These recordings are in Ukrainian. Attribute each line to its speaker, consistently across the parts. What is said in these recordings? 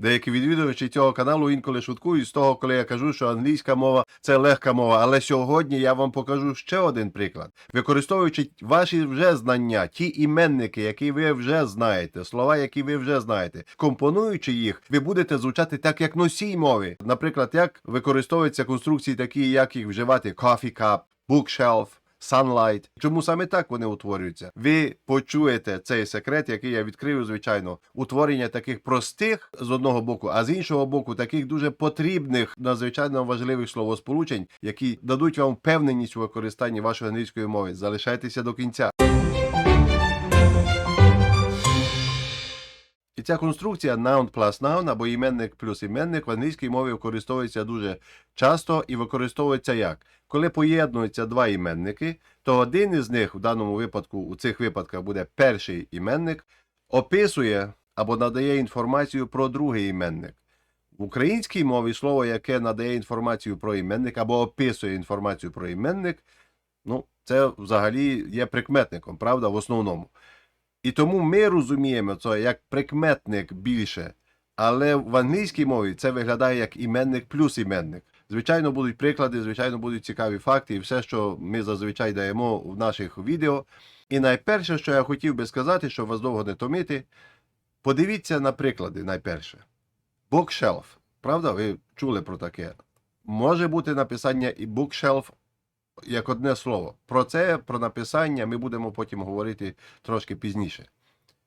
Speaker 1: Деякі відвідувачі цього каналу інколи шуткують з того, коли я кажу, що англійська мова це легка мова. Але сьогодні я вам покажу ще один приклад. Використовуючи ваші вже знання, ті іменники, які ви вже знаєте, слова, які ви вже знаєте, компонуючи їх, ви будете звучати так, як носій мови. Наприклад, як використовуються конструкції, такі, як їх вживати coffee cup, bookshelf, Sunlight. Чому саме так вони утворюються? Ви почуєте цей секрет, який я відкрию, звичайно, утворення таких простих з одного боку, а з іншого боку, таких дуже потрібних, надзвичайно важливих словосполучень, які дадуть вам впевненість у використанні вашої англійської мови. Залишайтеся до кінця. І ця конструкція noun plus noun або іменник плюс іменник в англійській мові використовується дуже часто і використовується як? Коли поєднуються два іменники, то один із них, в даному випадку, у цих випадках буде перший іменник, описує або надає інформацію про другий іменник. В українській мові слово, яке надає інформацію про іменник або описує інформацію про іменник, ну, це взагалі є прикметником, правда, в основному. І тому ми розуміємо це як прикметник більше. Але в англійській мові це виглядає як іменник плюс іменник. Звичайно, будуть приклади, звичайно, будуть цікаві факти і все, що ми зазвичай даємо в наших відео. І найперше, що я хотів би сказати, щоб вас довго не томити, подивіться на приклади найперше. Bookshelf. Правда, ви чули про таке? Може бути написання і bookshelf як одне слово. Про це, про написання ми будемо потім говорити трошки пізніше.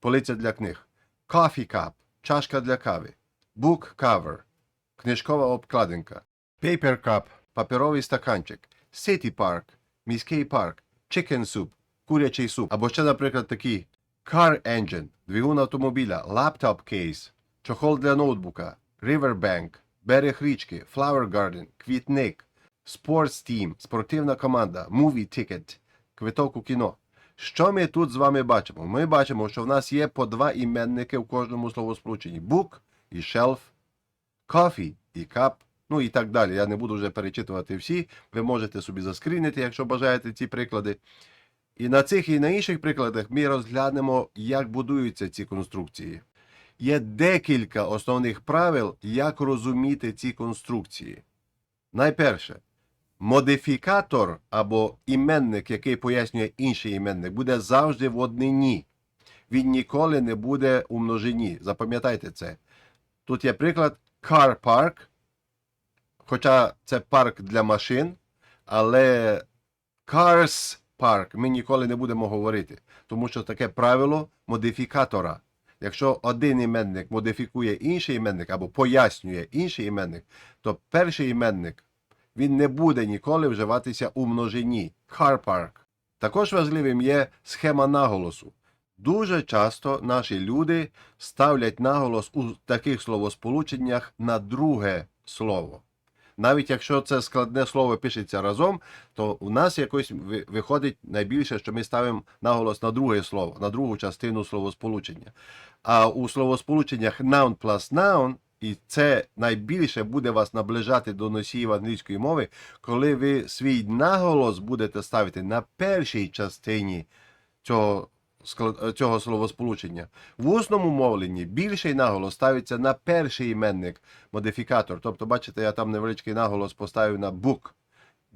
Speaker 1: Полиця для книг. Coffee cup – чашка для кави. Book cover – книжкова обкладинка. Paper cup – паперовий стаканчик. City park – міський парк. Chicken soup – курячий суп. Або ще, наприклад, такі Car engine – двигун автомобіля. Laptop case – чохол для ноутбука. Riverbank – берег річки. Flower garden – квітник. Sports Team – спортивна команда, Movie Ticket – квиток у кіно. Що ми тут з вами бачимо? Ми бачимо, що в нас є по два іменники в кожному словосполученні: book і shelf, coffee і cup, ну і так далі. Я не буду вже перечитувати всі. Ви можете собі заскрінити, якщо бажаєте ці приклади. І на цих і на інших прикладах ми розглянемо, як будуються ці конструкції. Є декілька основних правил, як розуміти ці конструкції. Найперше, модифікатор або іменник, який пояснює інший іменник, буде завжди в однині. Він ніколи не буде у множині. Запам'ятайте це. Тут є приклад car park, хоча це парк для машин, але cars park ми ніколи не будемо говорити, тому що таке правило модифікатора. Якщо один іменник модифікує інший іменник або пояснює інший іменник, то перший іменник він не буде ніколи вживатися у множині. Park. Також важливим є схема наголосу. Дуже часто наші люди ставлять наголос у таких словосполученнях на друге слово. Навіть якщо це складне слово пишеться разом, то у нас якось виходить найбільше, що ми ставимо наголос на друге слово, на другу частину словосполучення. А у словосполученнях noun plus noun, і це найбільше буде вас наближати до носіїв англійської мови, коли ви свій наголос будете ставити на першій частині цього, цього словосполучення. В усному мовленні більший наголос ставиться на перший іменник, модифікатор. Тобто, бачите, я там невеличкий наголос поставив на book.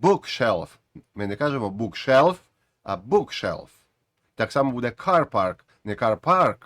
Speaker 1: Bookshelf. Ми не кажемо bookshelf, а bookshelf. Так само буде car park, не car park,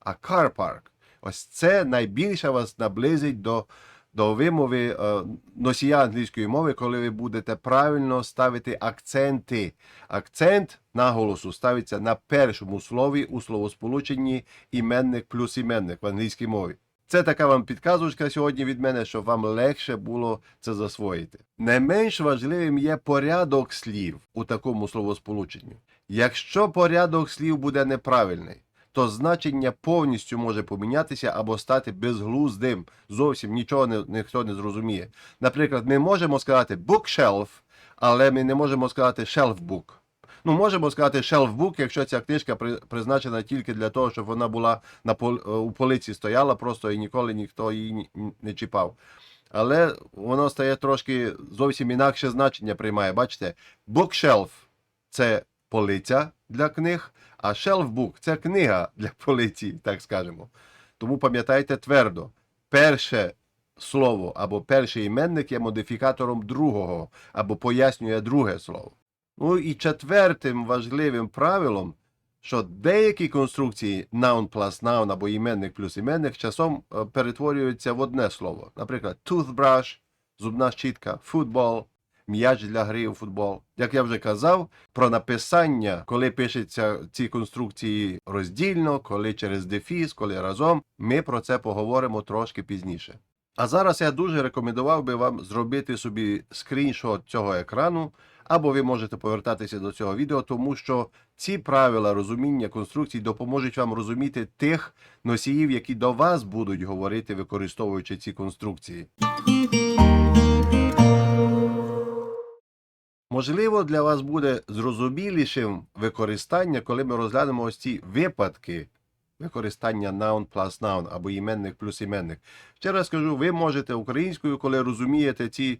Speaker 1: а car park. Ось це найбільше вас наблизить до, до вимови е, носія англійської мови, коли ви будете правильно ставити акценти. Акцент наголосу ставиться на першому слові у словосполученні іменник плюс іменник в англійській мові. Це така вам підказочка сьогодні від мене, щоб вам легше було це засвоїти. Не менш важливим є порядок слів у такому словосполученні. Якщо порядок слів буде неправильний, то значення повністю може помінятися або стати безглуздим. Зовсім нічого не, ніхто не зрозуміє. Наприклад, ми можемо сказати bookshelf, але ми не можемо сказати shelf book. Ну, можемо сказати shelf book, якщо ця книжка призначена тільки для того, щоб вона була на пол, е, у полиці стояла просто і ніколи ніхто її не чіпав. Але воно стає трошки зовсім інакше значення приймає. Бачите, bookshelf – це полиця для книг, а shelf book – це книга для полиці, так скажемо. Тому пам'ятайте твердо, перше слово або перший іменник є модифікатором другого або пояснює друге слово. Ну і четвертим важливим правилом, що деякі конструкції noun plus noun або іменник плюс іменник часом е, перетворюються в одне слово. Наприклад, toothbrush, зубна щітка, футбол, м'яч для гри у футбол. Як я вже казав, про написання, коли пишеться ці конструкції роздільно, коли через дефіс, коли разом, ми про це поговоримо трошки пізніше. А зараз я дуже рекомендував би вам зробити собі скріншот цього екрану, або ви можете повертатися до цього відео, тому що ці правила розуміння конструкцій допоможуть вам розуміти тих носіїв, які до вас будуть говорити, використовуючи ці конструкції. Можливо, для вас буде зрозумілішим використання, коли ми розглянемо ось ці випадки використання noun plus noun або іменник плюс іменник. Ще раз кажу, ви можете українською, коли розумієте ці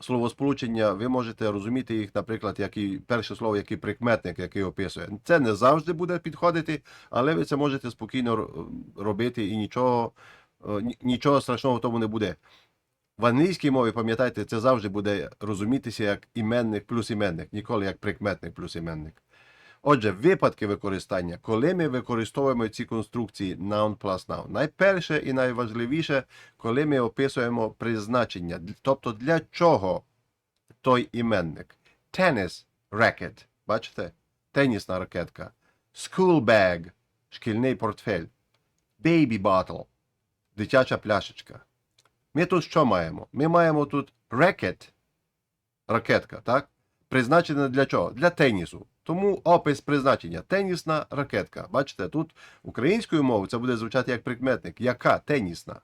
Speaker 1: словосполучення, ви можете розуміти їх, наприклад, як і перше слово, як і прикметник, який описує. Це не завжди буде підходити, але ви це можете спокійно робити і нічого, е, нічого страшного в тому не буде. В англійській мові, пам'ятайте, це завжди буде розумітися як іменник плюс іменник, ніколи як прикметник плюс іменник. Отже, випадки використання, коли ми використовуємо ці конструкції noun plus noun. Найперше і найважливіше, коли ми описуємо призначення, тобто для чого той іменник. Tennis racket, бачите? Тенісна ракетка. School bag, шкільний портфель. Baby bottle, дитяча пляшечка. Ми тут що маємо? Ми маємо тут racket, ракетка, так? Призначена для чого? Для тенісу. Тому опис призначення тенісна ракетка. Бачите, тут українською мовою це буде звучати як прикметник. Яка тенісна?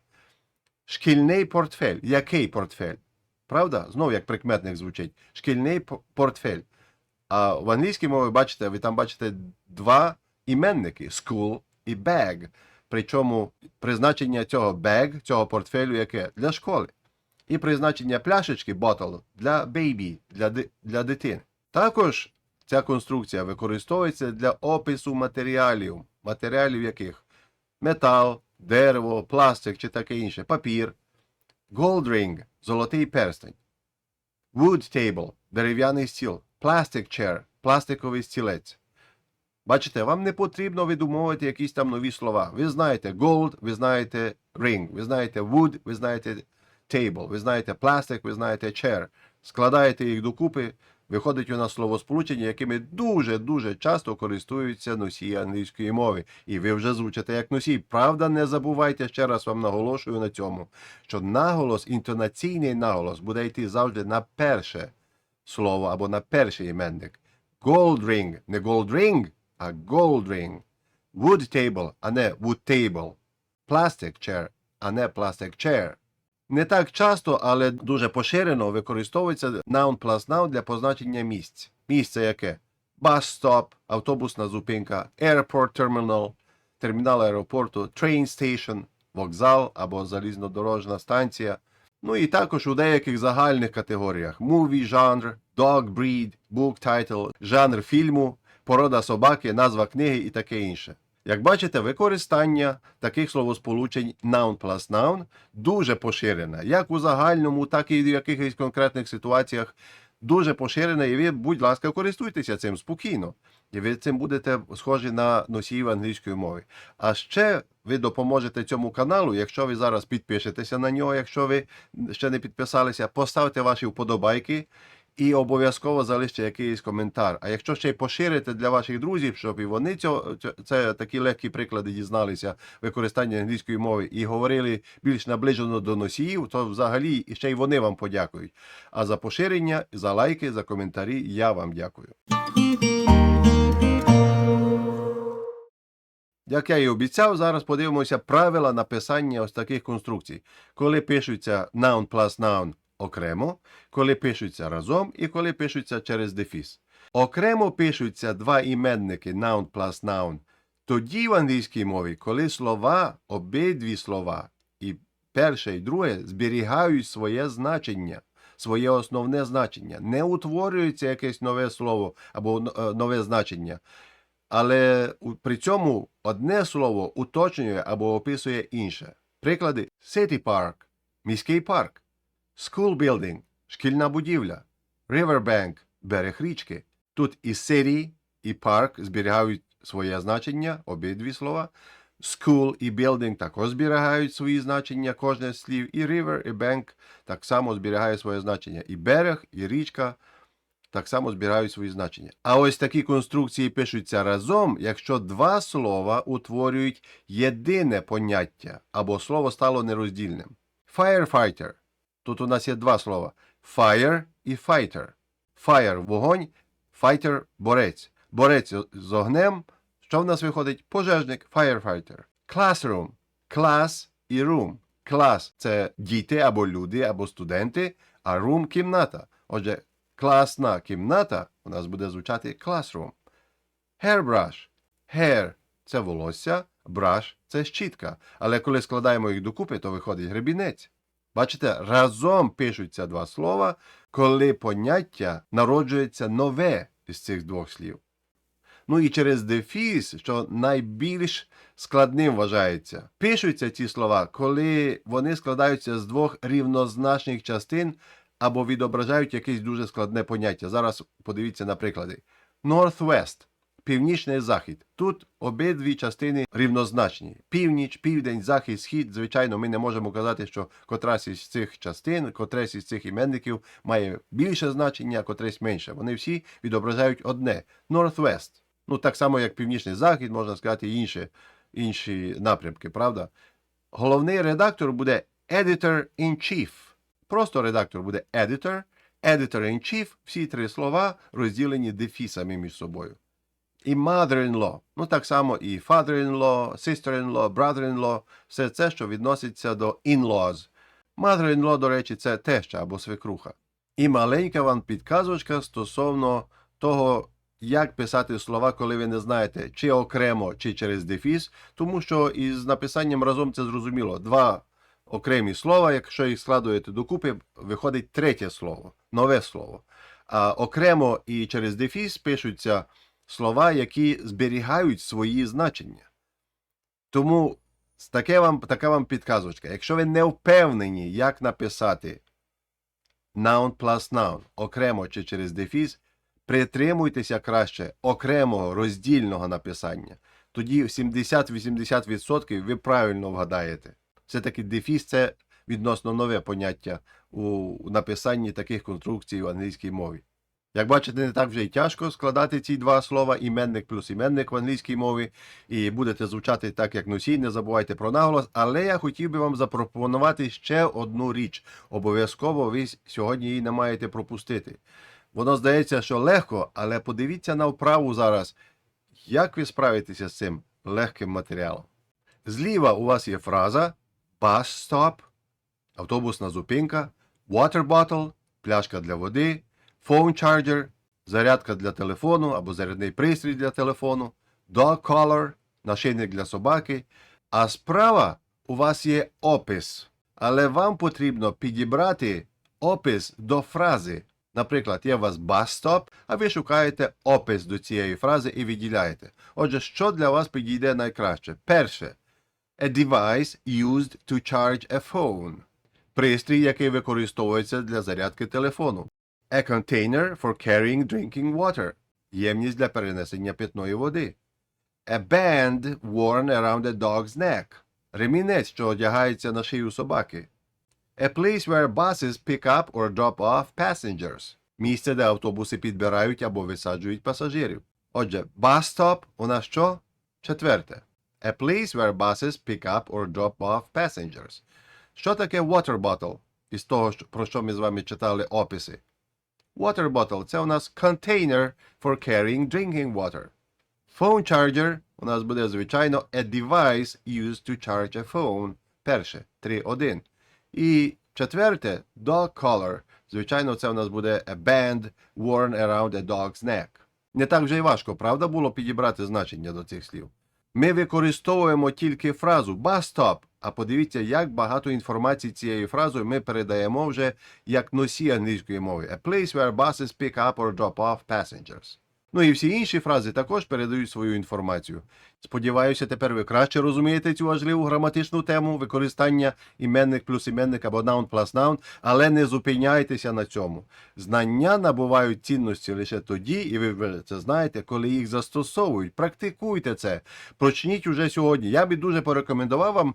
Speaker 1: Шкільний портфель. Який портфель? Правда? Знову як прикметник звучить. Шкільний портфель. А в англійській мові, бачите, ви там бачите два іменники school і bag. Причому призначення цього bag, цього портфелю яке? Для школи. І призначення пляшечки bottle для baby, для, для дитини. Також ця конструкція використовується для опису матеріалів, матеріалів яких метал, дерево, пластик чи таке інше, папір, gold ring – золотий перстень, wood table – дерев'яний стіл, plastic chair – пластиковий стілець. Бачите, вам не потрібно видумовувати якісь там нові слова. Ви знаєте gold, ви знаєте ring, ви знаєте wood, ви знаєте table, ви знаєте plastic, ви знаєте chair. Складаєте їх докупи, виходить у нас словосполучення, якими дуже-дуже часто користуються носії англійської мови. І ви вже звучите як носій. Правда, не забувайте, ще раз вам наголошую на цьому, що наголос, інтонаційний наголос буде йти завжди на перше слово або на перший іменник. Gold ring, не gold ring, а gold ring. Wood table, а не wood table. Plastic chair, а не plastic chair. Не так часто, але дуже поширено використовується noun plus noun для позначення місць. Місце яке? Bus stop, автобусна зупинка, airport terminal, термінал аеропорту, train station, вокзал або залізнодорожна станція. Ну і також у деяких загальних категоріях: movie жанр, dog breed, book title, жанр фільму, порода собаки, назва книги і таке інше. Як бачите, використання таких словосполучень noun plus noun дуже поширене, як у загальному, так і в якихось конкретних ситуаціях дуже поширене, і ви, будь ласка, користуйтеся цим спокійно. І ви цим будете схожі на носіїв англійської мови. А ще ви допоможете цьому каналу, якщо ви зараз підпишетеся на нього, якщо ви ще не підписалися, поставте ваші вподобайки і обов'язково залиште якийсь коментар. А якщо ще й поширите для ваших друзів, щоб і вони цього, цьо- це такі легкі приклади дізналися використання англійської мови і говорили більш наближено до носіїв, то взагалі ще й вони вам подякують. А за поширення, за лайки, за коментарі я вам дякую. Як я і обіцяв, зараз подивимося правила написання ось таких конструкцій. Коли пишуться noun plus noun окремо, коли пишуться разом і коли пишуться через дефіс. Окремо пишуться два іменники noun plus noun. Тоді в англійській мові, коли слова, обидві слова, і перше і друге зберігають своє значення, своє основне значення. Не утворюється якесь нове слово або е, нове значення. Але при цьому одне слово уточнює або описує інше. Приклади city park – міський парк, school building – шкільна будівля, riverbank – берег річки. Тут і city, і park зберігають своє значення, обидві слова. School і building також зберігають свої значення, кожне з слів, і river, і bank так само зберігає своє значення. І берег, і річка так само збирають свої значення. А ось такі конструкції пишуться разом, якщо два слова утворюють єдине поняття, або слово стало нероздільним. Firefighter. Тут у нас є два слова: fire і fighter. Fire – вогонь, fighter – борець. Борець з огнем. Що в нас виходить? Пожежник, firefighter. Classroom – клас і room. Клас – це діти або люди, або студенти, а room – кімната. Отже, класна кімната у нас буде звучати classroom. Hairbrush. Hair – це волосся, brush – це щітка. Але коли складаємо їх докупи, то виходить гребінець. Бачите, разом пишуться два слова, коли поняття народжується нове із цих двох слів. Ну і через дефіс, що найбільш складним вважається. Пишуться ці слова, коли вони складаються з двох рівнозначних частин або відображають якесь дуже складне поняття. Зараз подивіться на приклади. Northwest – північний захід. Тут обидві частини рівнозначні. Північ, південь, захід, схід. Звичайно, ми не можемо казати, що котрась із цих частин, котресь із цих іменників має більше значення, а котресь менше. Вони всі відображають одне Northwest. Ну, так само, як північний захід, можна сказати, інші, інші напрямки, правда? Головний редактор буде Editor-in-Chief. Просто редактор буде Editor, Editor-in-Chief, всі три слова розділені дефісами між собою. І mother-in-law. Ну, так само і father-in-law, sister-in-law, brother-in-law, все це, що відноситься до in-laws. Mother-in-law, до речі, це теща або свекруха. І маленька вам підказочка стосовно того, як писати слова, коли ви не знаєте, чи окремо, чи через дефіс, тому що із написанням разом це зрозуміло. Два окремі слова, якщо їх складуєте докупи, виходить третє слово, нове слово. А окремо і через дефіс пишуться слова, які зберігають свої значення. Тому таке вам, така вам підказочка. Якщо ви не впевнені, як написати noun plus noun, окремо чи через дефіс, притримуйтеся краще окремого роздільного написання. Тоді 70-80% ви правильно вгадаєте. Все-таки дефіс це відносно нове поняття у написанні таких конструкцій в англійській мові. Як бачите, не так вже й тяжко складати ці два слова іменник плюс іменник в англійській мові, і будете звучати так, як носій, не забувайте про наголос. Але я хотів би вам запропонувати ще одну річ. Обов'язково ви сьогодні її не маєте пропустити. Воно здається, що легко, але подивіться на вправу зараз, як ви справитеся з цим легким матеріалом. Зліва у вас є фраза bus stop, автобусна зупинка, water bottle, пляшка для води, phone charger, зарядка для телефону або зарядний пристрій для телефону, dog collar, нашийник для собаки. А справа у вас є опис. Але вам потрібно підібрати опис до фрази. Наприклад, є у вас stop, а ви шукаєте опис до цієї фрази і виділяєте. Отже, що для вас підійде найкраще? Перше. A device used to charge a phone. Пристрій, який використовується для зарядки телефону. A container for carrying drinking water. Ємність для перенесення питної води. A band worn around a dog's neck. Ремінець, що одягається на шию собаки. A place where buses pick up or drop off passengers. Місце, де автобуси підбирають або висаджують пасажирів. Отже, bus stop у нас що? Четверте. A place where buses pick up or drop off passengers. Що таке water bottle? Із того, про що ми з вами читали описи. Water bottle – це у нас container for carrying drinking water. Phone charger у нас буде, звичайно, a device used to charge a phone. Перше, 3.1. І четверте, dog collar. Звичайно, це у нас буде a band worn around a dog's neck. Не так вже й важко, правда, було підібрати значення до цих слів. Ми використовуємо тільки фразу bus stop, а подивіться, як багато інформації цією фразою ми передаємо вже як носій англійської мови. A place where buses pick up or drop off passengers. Ну і всі інші фрази також передають свою інформацію. Сподіваюся, тепер ви краще розумієте цю важливу граматичну тему використання іменник плюс іменник або noun plus noun, але не зупиняйтеся на цьому. Знання набувають цінності лише тоді, і ви вже це знаєте, коли їх застосовують. Практикуйте це. Почніть уже сьогодні. Я би дуже порекомендував вам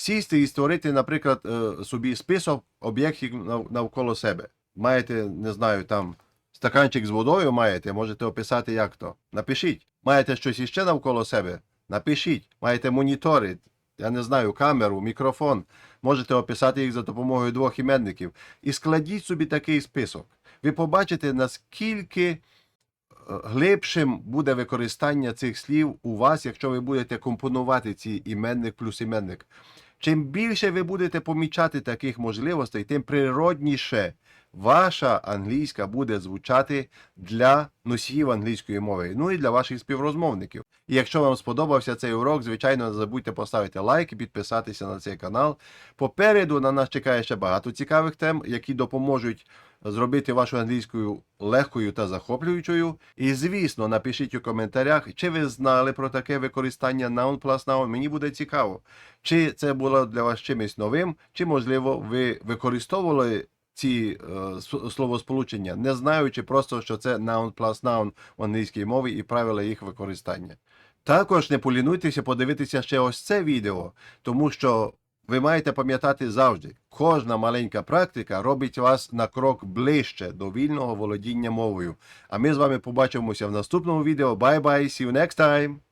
Speaker 1: сісти і створити, наприклад, е, собі список об'єктів навколо себе. Маєте, не знаю, там стаканчик з водою маєте, можете описати як то. Напишіть. Маєте щось іще навколо себе? Напишіть. Маєте монітори, я не знаю, камеру, мікрофон. Можете описати їх за допомогою двох іменників. І складіть собі такий список. Ви побачите, наскільки е, глибшим буде використання цих слів у вас, якщо ви будете компонувати ці іменник плюс іменник. Чим більше ви будете помічати таких можливостей, тим природніше ваша англійська буде звучати для носіїв англійської мови, ну і для ваших співрозмовників. І якщо вам сподобався цей урок, звичайно, не забудьте поставити лайк і підписатися на цей канал. Попереду на нас чекає ще багато цікавих тем, які допоможуть зробити вашу англійською легкою та захоплюючою. І звісно, напишіть у коментарях, чи ви знали про таке використання noun plus noun. Мені буде цікаво, чи це було для вас чимось новим, чи можливо ви використовували ці е, словосполучення, не знаючи просто, що це noun plus noun в англійській мові і правила їх використання. Також не полінуйтеся подивитися ще ось це відео, тому що ви маєте пам'ятати завжди, кожна маленька практика робить вас на крок ближче до вільного володіння мовою. А ми з вами побачимося в наступному відео. Bye bye, see you next time!